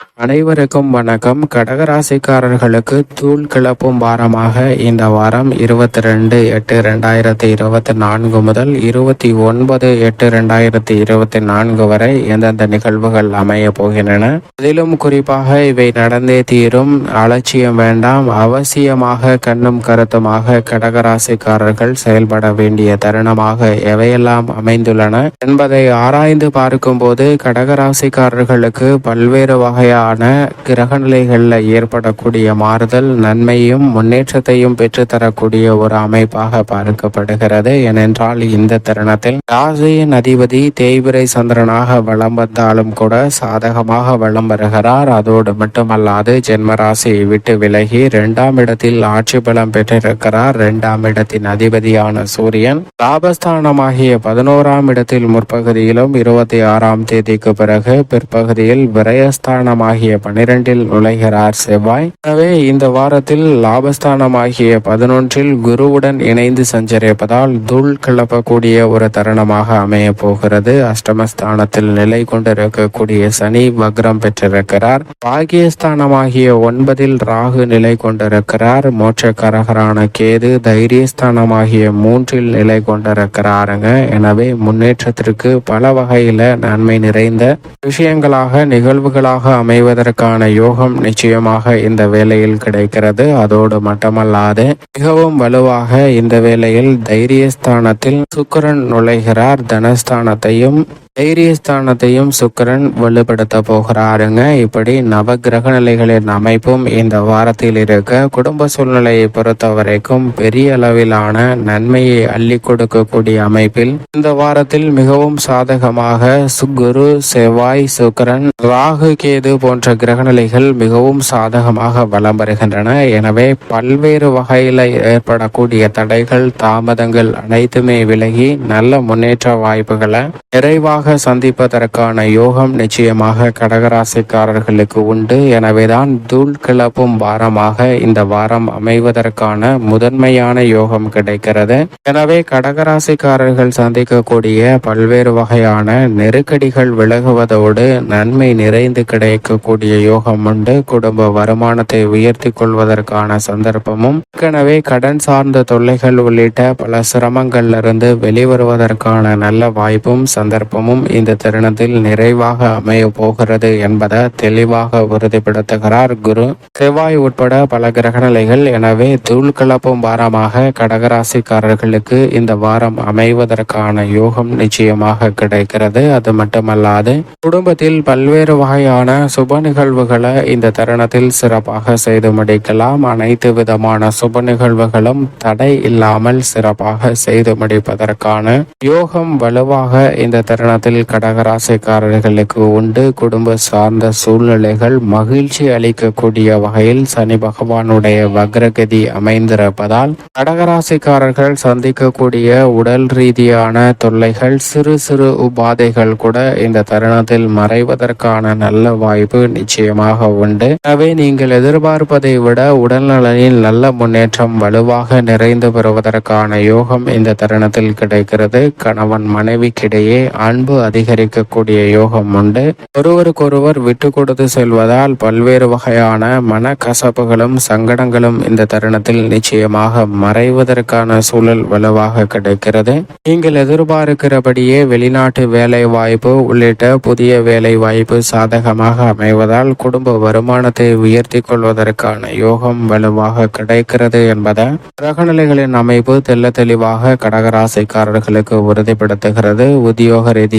அனைவருக்கும் வணக்கம். கடகராசிக்காரர்களுக்கு தூள் கிளப்பும் வாரமாக இந்த வாரம் இருபத்தி ரெண்டு எட்டு ரெண்டாயிரத்தி இருபத்தி நான்கு முதல் இருபத்தி ஒன்பது எட்டு ரெண்டாயிரத்தி இருபத்தி நான்கு வரை எந்தெந்த நிகழ்வுகள் அமைய போகின்றன? அதிலும் குறிப்பாக இவை நடந்தே தீரும். அலட்சியம் வேண்டாம். அவசியமாக கண்ணும் கருத்துமாக கடகராசிக்காரர்கள் செயல்பட வேண்டிய தருணமாக எவையெல்லாம் அமைந்துள்ளன என்பதை ஆராய்ந்து பார்க்கும்போது கடகராசிக்காரர்களுக்கு பல்வேறு வகை வகையான கிரகநிலைகளில் ஏற்படக்கூடிய மாறுதல் நன்மையும் முன்னேற்றத்தையும் பெற்றுத்தரக்கூடிய ஒரு அமைப்பாக பார்க்கப்படுகிறது. ஏனென்றால் இந்த தருணத்தில் ராசியின் அதிபதி தேய்பிரை சந்திரனாக வளம் வந்தாலும் கூட சாதகமாக வளம் வருகிறார். அதோடு மட்டுமல்லாது ஜென்மராசியை விட்டு விலகி இரண்டாம் இடத்தில் ஆட்சி பலம் பெற்றிருக்கிறார். இரண்டாம் இடத்தின் அதிபதியான சூரியன் லாபஸ்தானமாகிய பதினோராம் இடத்தில் முற்பகுதியிலும் இருபத்தி ஆறாம் தேதிக்கு பிறகு பிற்பகுதியில் விரயஸ்தானம் லாபஸ்தானமாகிய பனிரெண்டில் நுழைகிறார் செவ்வாய். எனவே இந்த வாரத்தில் லாபஸ்தானமாகிய பதினொன்றில் குருவுடன் இணைந்து சஞ்சரிப்பதால் தூள் கிளப்பக்கூடிய ஒரு தருணமாக அமைய போகிறது. அஷ்டமஸ்தானத்தில் நிலை கொண்டிருக்கக்கூடிய சனி வக்ரம் பெற்றிருக்கிறார். பாகியஸ்தானமாகிய ஒன்பதில் ராகு நிலை கொண்டிருக்கிறார். மோட்சக்கரகரான கேது தைரியஸ்தானமாகிய மூன்றில் நிலை கொண்டிருக்கிறாருங்க. எனவே முன்னேற்றத்திற்கு பல வகையில நன்மை நிறைந்த விஷயங்களாக நிகழ்வுகளாக அமைவதற்கான யோகம் நிச்சயமாக இந்த வேலையில் கிடைக்கிறது. அதோடு மட்டுமல்லாது மிகவும் வலுவாக இந்த வேலையில் தைரியஸ்தானத்தில் சுக்கிரன் நுழைகிறார். தனஸ்தானத்தையும் தைரியஸ்தானத்தையும் சுக்கரன் வலுப்படுத்த போகிறாருங்க. இப்படி நவ கிரக நிலைகளின் அமைப்பும் இந்த வாரத்தில் இருக்க குடும்ப சூழ்நிலையை பொறுத்த வரைக்கும் பெரிய அளவிலான நன்மையை அள்ளி கொடுக்கக்கூடிய அமைப்பில் இந்த வாரத்தில் மிகவும் சாதகமாக சுக்குரு செவ்வாய் சுக்கரன் ராகு கேது போன்ற கிரகநிலைகள் மிகவும் சாதகமாக வலம் வருகின்றன. எனவே பல்வேறு வகையில் ஏற்படக்கூடிய தடைகள் தாமதங்கள் அனைத்துமே விலகி நல்ல முன்னேற்ற வாய்ப்புகளை நிறைவாக சந்திப்பதற்கான யோகம் நிச்சயமாக கடகராசிக்காரர்களுக்கு உண்டு. எனவேதான் தூள் கிளப்பும் வாரமாக இந்த வாரம் அமைவதற்கான முதன்மையான யோகம் கிடைக்கிறது. எனவே கடகராசிக்காரர்கள் சந்திக்கக்கூடிய பல்வேறு வகையான நெருக்கடிகள் விலகுவதோடு நன்மை நிறைந்து கிடைக்கக்கூடிய யோகம் உண்டு. குடும்ப வருமானத்தை உயர்த்தி கொள்வதற்கான சந்தர்ப்பமும். ஏற்கனவே கடன் சார்ந்த தொல்லைகள் உள்ளிட்ட பல சிரமங்கள்ல இருந்து வெளிவருவதற்கான நல்ல வாய்ப்பும் சந்தர்ப்பமும் இந்த தருணத்தில் நிறைவாக அமைய போகிறது என்பதை தெளிவாக உறுதிப்படுத்துகிறார் குரு. செவ்வாய் உட்பட பல கிரகநிலைகள் எனவே தூள் கலப்பும் வாரமாக கடகராசிக்காரர்களுக்கு இந்த வாரம் அமைவதற்கான யோகம் நிச்சயமாக கிடைக்கிறது. அது மட்டுமல்லாது குடும்பத்தில் பல்வேறு வகையான சுப நிகழ்வுகளை இந்த தருணத்தில் சிறப்பாக செய்து முடிக்கலாம். அனைத்து விதமான சுப நிகழ்வுகளும் தடை இல்லாமல் சிறப்பாக செய்து முடிப்பதற்கான யோகம் வலுவாக இந்த தருணத்தில் கடகராசிக்காரர்களுக்கு உண்டு. குடும்ப சார்ந்த சூழ்நிலைகள் மகிழ்ச்சி அளிக்கக்கூடிய வகையில் சனி பகவானுடைய வக்ரகதி அமைந்திருப்பதால் கடகராசிக்காரர்கள் சந்திக்கக்கூடிய உடல் ரீதியான தொல்லைகள் சிறு சிறு உபாதைகள் கூட இந்த தருணத்தில் மறைவதற்கான நல்ல வாய்ப்பு நிச்சயமாக உண்டு. எனவே நீங்கள் எதிர்பார்ப்பதை விட உடல்நலனில் நல்ல முன்னேற்றம் வலுவாக நிறைந்து பெறுவதற்கான யோகம் இந்த தருணத்தில் கிடைக்கிறது. கணவன் மனைவிக்கிடையே அன்பு அதிகரிக்கக்கூடிய யோகம் உண்டு. ஒருவருக்கொருவர் விட்டு கொடுத்து செல்வதால் பல்வேறு வகையான மன கசப்புகளும் சங்கடங்களும் இந்த தருணத்தில் நிச்சயமாக மறைவதற்கான சூழல் வலுவாக கிடைக்கிறது. நீங்கள் எதிர்பார்க்கிறபடியே வெளிநாட்டு வேலை வாய்ப்பு உள்ளிட்ட புதிய வேலை வாய்ப்பு சாதகமாக அமைவதால் குடும்ப வருமானத்தை உயர்த்தி கொள்வதற்கான யோகம் வலுவாக கிடைக்கிறது என்பதை கிரகநிலைகளின் அமைப்பு தெல்ல தெளிவாக கடகராசிக்காரர்களுக்கு உறுதிப்படுத்துகிறது. உத்தியோக ரீதியாக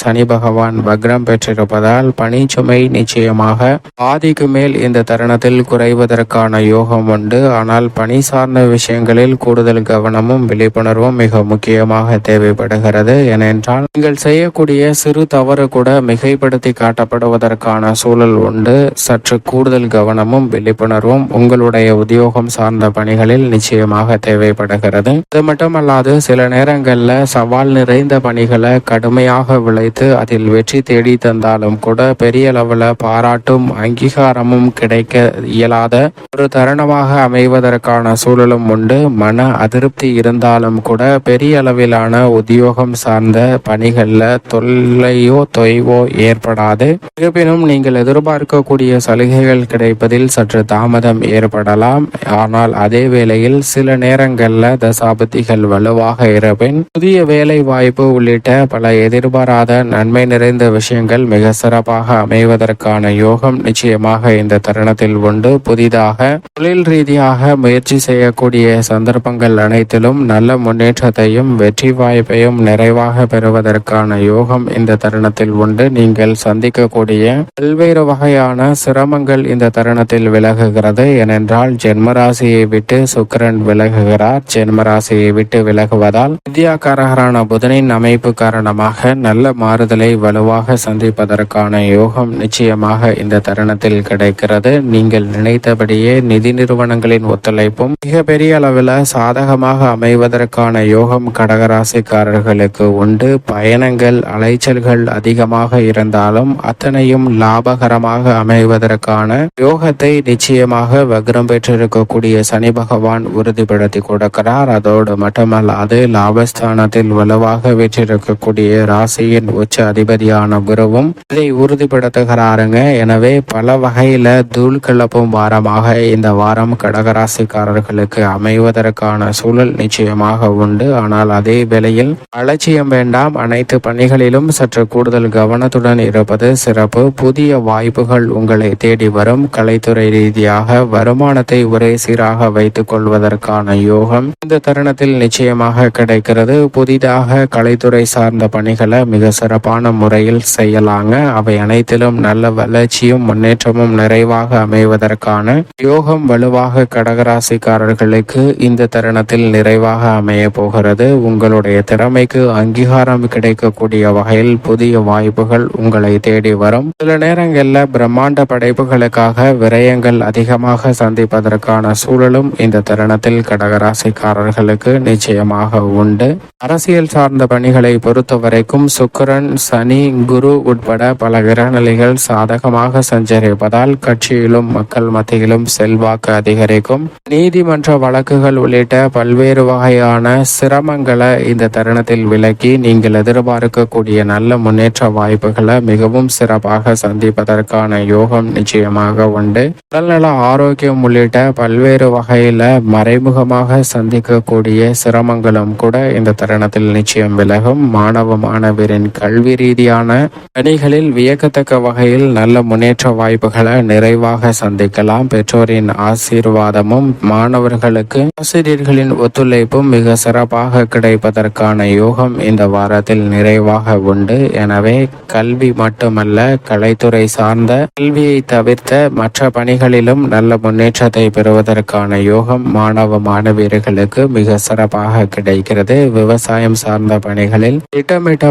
சனி பகவான் வக்ரம் பெற்றிருப்பதால் பணிச்சுமை நிச்சயமாக பாதிக்கு மேல் இந்த தருணத்தில் குறைவதற்கான யோகம் உண்டு. ஆனால் பணி சார்ந்த விஷயங்களில் கூடுதல் கவனமும் விழிப்புணர்வும் மிக முக்கியமாக தேவைப்படுகிறது. ஏனென்றால் நீங்கள் செய்யக்கூடிய சிறு தவறு கூட மிகைப்படுத்தி காட்டப்படுவதற்கான சூழல் உண்டு. சற்று கூடுதல் கவனமும் விழிப்புணர்வும் உங்களுடைய உத்தியோகம் சார்ந்த பணிகளில் நிச்சயமாக தேவைப்படுகிறது. இது மட்டுமல்லாது சில நேரங்களில் சவால் நிறைந்த பணிகளை கடுமையாக கடுமையாக விளைத்து அதில் வெற்றி தேடி தந்தாலும் கூட பெரிய அளவில் பாராட்டும் அங்கீகாரமும் கிடைக்க இயலாத ஒரு தருணமாக அமைவதற்கான சூழலும் உண்டு. மன அதிருப்தி இருந்தாலும் கூட பெரிய அளவிலான உத்தியோகம் சார்ந்த பணிகளில் தொல்லையோ தொய்வோ ஏற்படாது. இருப்பினும் நீங்கள் எதிர்பார்க்கக்கூடிய சலுகைகள் கிடைப்பதில் சற்று தாமதம் ஏற்படலாம். ஆனால் அதே வேளையில் சில நேரங்களில் தசாபதிகள் வலுவாக இருப்பின் புதிய வேலை வாய்ப்பு உள்ளிட்ட பல எதிர் எதிர்பாராத நன்மை நிறைந்த விஷயங்கள் மிக சிறப்பாக அமைவதற்கான யோகம் நிச்சயமாக இந்த தருணத்தில் உண்டு. புதிதாக தொழில் ரீதியாக முயற்சி செய்யக்கூடிய சந்தர்ப்பங்கள் அனைத்திலும் நல்ல முன்னேற்றத்தையும் வெற்றி வாய்ப்பையும் நிறைவாக பெறுவதற்கான யோகம் இந்த தருணத்தில் உண்டு. நீங்கள் சந்திக்கக்கூடிய பல்வேறு வகையான சிரமங்கள் இந்த தருணத்தில் விலகுகிறது. ஏனென்றால் ஜென்மராசியை விட்டு சுக்கரன் விலகுகிறார். ஜென்மராசியை விட்டு விலகுவதால் வித்யாகாரகரான புதனின் அமைப்பு காரணமாக நல்ல மாறுதலை வலுவாக சந்திப்பதற்கான யோகம் நிச்சயமாக இந்த தருணத்தில் கிடைக்கிறது. நீங்கள் நினைத்தபடியே நிதி நிறுவனங்களின் ஒத்துழைப்பும் மிக பெரிய அளவில் சாதகமாக அமைவதற்கான யோகம் கடகராசிக்காரர்களுக்கு உண்டு. பயணங்கள் அலைச்சல்கள் அதிகமாக இருந்தாலும் அத்தனையும் லாபகரமாக அமைவதற்கான யோகத்தை நிச்சயமாக வக்ரம் பெற்றிருக்கக்கூடிய சனி பகவான் உறுதிப்படுத்தி கொடுக்கிறார். அதோடு மட்டுமல்லாது லாபஸ்தானத்தில் வலுவாக வெற்றிருக்கக்கூடிய ராசியின் உச்ச அதிபதியான குருவும் இதை உறுதிப்படுத்துகிறாருங்க. எனவே பல வகையில தூள் கிளப்பும் வாரமாக இந்த வாரம் கடகராசிக்காரர்களுக்கு அமைவதற்கான சூழல் நிச்சயமாக உண்டு. ஆனால் அதே வேளையில் அலட்சியம் வேண்டாம். அனைத்து பணிகளிலும் சற்று கூடுதல் கவனத்துடன் இருப்பது சிறப்பு. புதிய வாய்ப்புகள் உங்களை தேடி வரும். கலைத்துறை ரீதியாக வருமானத்தை ஒரே சீராக வைத்துக் கொள்வதற்கான யோகம் இந்த தருணத்தில் நிச்சயமாக கிடைக்கிறது. புதிதாக கலைத்துறை சார்ந்த பணிகளை மிக சிறப்பான முறையில் செய்யலாங்க. அவை அனைத்திலும் நல்ல வளர்ச்சியும் முன்னேற்றமும் நிறைவாக அமைவதற்கான யோகம் வலுவாக கடகராசிக்காரர்களுக்கு இந்த தருணத்தில் நிறைவாக அமைய போகிறது. உங்களுடைய திறமைக்கு அங்கீகாரம் கிடைக்கக்கூடிய வகையில் புதிய வாய்ப்புகள் உங்களை தேடி வரும். சில நேரங்களில் பிரம்மாண்ட படைப்புகளுக்காக விரயங்கள் அதிகமாக சந்திப்பதற்கான சூழலும் இந்த தருணத்தில் கடகராசிக்காரர்களுக்கு நிச்சயமாக உண்டு. அரசியல் சார்ந்த பணிகளை பொறுத்த வரைக்கும் சுக்கிரன் சனி குரு உட்பட பல கிரகநிலைகள் சாதகமாக சஞ்சரிப்பதால் கட்சியிலும் மக்கள் மத்தியிலும் செல்வாக்கு அதிகரிக்கும். நீதிமன்ற வழக்குகள் உள்ளிட்ட பல்வேறு வகையான சிரமங்களை இந்த தருணத்தில் விலக்கி நீங்கள் எதிர்பார்க்கக்கூடிய நல்ல முன்னேற்ற வாய்ப்புகளை மிகவும் சிறப்பாக சந்திப்பதற்கான யோகம் நிச்சயமாக உண்டு. உடல்நல ஆரோக்கியம் உள்ளிட்ட பல்வேறு வகையில மறைமுகமாக சந்திக்கக்கூடிய சிரமங்களும் கூட இந்த தருணத்தில் நிச்சயம் விலகும். மாணவ மாணவரின் கல்வி ரீதியான பணிகளில் வியக்கத்தக்க வகையில் நல்ல முன்னேற்ற வாய்ப்புகளை நிறைவாக சந்திக்கலாம். பெற்றோரின் ஆசீர்வாதமும் மாணவர்களுக்கு ஆசிரியர்களின் ஒத்துழைப்பும் மிக சிறப்பாக கிடைப்பதற்கான யோகம் இந்த வாரத்தில் நிறைவாக உண்டு. எனவே கல்வி மட்டுமல்ல கலைத்துறை சார்ந்த கல்வியை தவிர்த்த மற்ற பணிகளிலும் நல்ல முன்னேற்றத்தை பெறுவதற்கான யோகம் மாணவ மாணவியர்களுக்கு மிக சிறப்பாக கிடைக்கிறது. விவசாயம் சார்ந்த பணிகளில்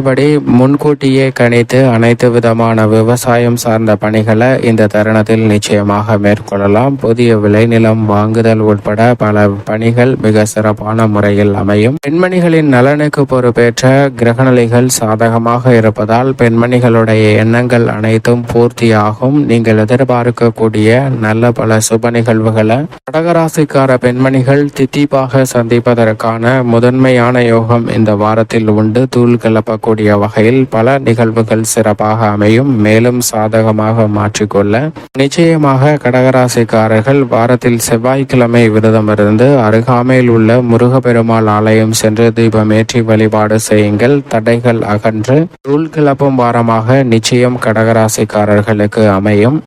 திட்டமிட்டபடி முன்கூட்டியே கணித்து அனைத்து விதமான விவசாயம் சார்ந்த பணிகளை இந்த தருணத்தில் நிச்சயமாக மேற்கொள்ளலாம். புதிய விளைநிலம் வாங்குதல் உட்பட பல பணிகள் மிக சிறப்பான முறையில் அமையும். பெண்மணிகளின் நலனுக்கு பொறுப்பேற்ற கிரகநிலைகள் சாதகமாக இருப்பதால் பெண்மணிகளுடைய எண்ணங்கள் அனைத்தும் பூர்த்தியாகும். நீங்கள் எதிர்பார்க்கக்கூடிய நல்ல பல சுப நிகழ்வுகளை கடகராசிக்கார பெண்மணிகள் தித்திப்பாக சந்திப்பதற்கான முதன்மையான யோகம் இந்த வாரத்தில் உண்டு. தூள் கிளப்பக்கூடிய வகையில் பல நிகழ்வுகள் சிறப்பாக அமையும். மேலும் சாதகமாக மாற்றிக்கொள்ள நிச்சயமாக கடகராசிக்காரர்கள் வாரத்தில் செவ்வாய்க்கிழமை விரதம் இருந்து அருகாமையில் உள்ள முருகப்பெருமாள் ஆலயம் சென்று தீபமேற்றி வழிபாடு செய்யுங்கள். தடைகள் அகன்று உள் கிளப்பும் வாரமாக நிச்சயம் கடகராசிக்காரர்களுக்கு அமையும்.